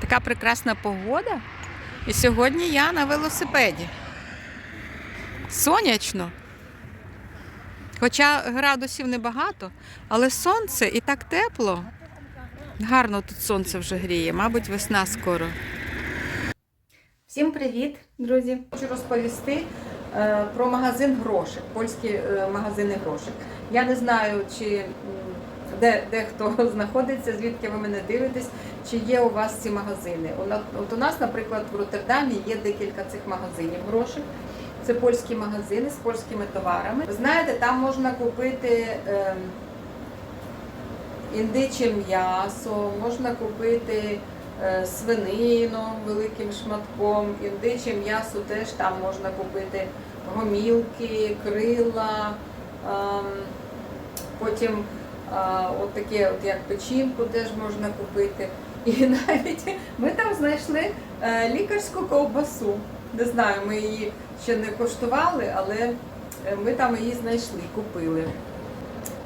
Така прекрасна погода. І сьогодні я на велосипеді. Сонячно. Хоча градусів небагато, але сонце і так тепло. Гарно тут сонце вже гріє, мабуть, весна скоро. Всім привіт, друзі! Хочу розповісти е, про магазин грошик, польські е, магазини грошик. Я не знаю, чи де, де хто знаходиться, звідки ви мене дивитесь, чи є у вас ці магазини. От у нас, наприклад, в Роттердамі є декілька цих магазинів грошик. Це польські магазини з польськими товарами. Ви знаєте, там можна купити ем, індиче м'ясо, можна купити е, свинину великим шматком, індиче м'ясо теж там можна купити гомілки, крила, ем, потім от таке, от як печінку теж можна купити. І навіть ми там знайшли е, лікарську ковбасу. Не знаю, ми її ще не коштували, але е, ми там її знайшли, купили.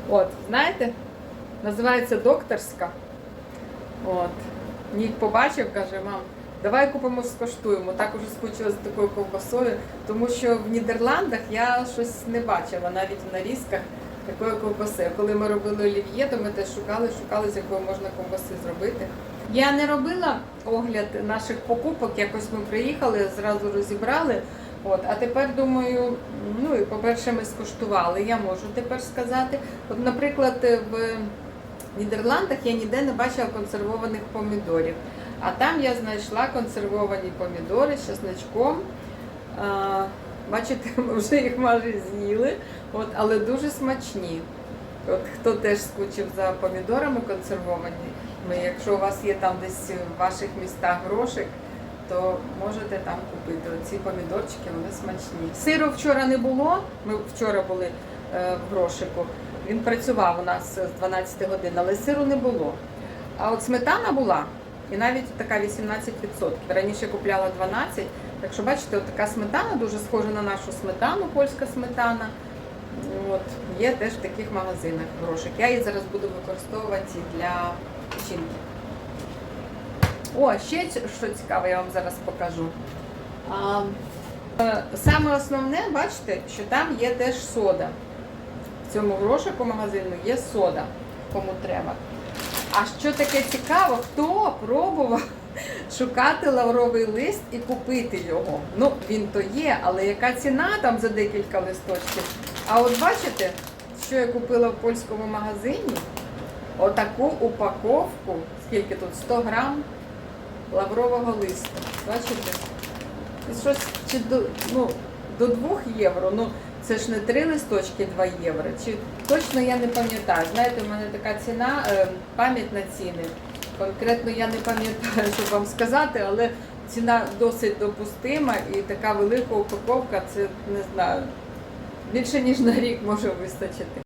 От, знаєте, називається докторська. От. Нік побачив, каже, мам, давай купимо, скоштуємо. Так уже скучила за такою ковбасою, тому що в Нідерландах я щось не бачила, навіть в нарізках такої ковбаси. Коли ми робили олів'є, то ми теж шукали, шукали, з якої можна ковбаси зробити. Я не робила огляд наших покупок, якось ми приїхали, зразу розібрали. От, а тепер думаю, ну і по-перше, ми скуштували, я можу тепер сказати. От, наприклад, в Нідерландах я ніде не бачила консервованих помідорів. А там я знайшла консервовані помідори з чесночком. Бачите, ми вже їх майже з'їли, от, але дуже смачні. От хто теж скучив за помідорами консервованими, якщо у вас є там десь в ваших містах грошик, то можете там купити. Оці помідорчики, вони смачні. Сиру вчора не було. Ми вчора були е, в грошику. Він працював у нас з 12 годин, але сиру не було. А от сметана була, і навіть така 18%. Раніше купляла 12%. Так що, бачите, от така сметана дуже схожа на нашу сметану, польська сметана. От, є теж в таких магазинах грошик. Я її зараз буду використовувати для печінки. О, ще що цікаве, я вам зараз покажу. А, е, саме основне, бачите, що там є теж сода. В цьому грошику магазину є сода, кому треба. А що таке цікаво, хто пробував шукати лавровий лист і купити його? Ну, він то є, але яка ціна там за декілька листочків? А от бачите, що я купила в польському магазині? Отаку упаковку, скільки тут? 100 грам лаврового листу. Бачите? Це щось чи до, ну, до 2 євро. Ну, це ж не 3 листочки 2 євро. Чи точно я не пам'ятаю. Знаєте, у мене така ціна, е, пам'ять на ціни. Конкретно я не пам'ятаю, що вам сказати, але ціна досить допустима і така велика упаковка, це не знаю. Більше ніж на рік може вистачити.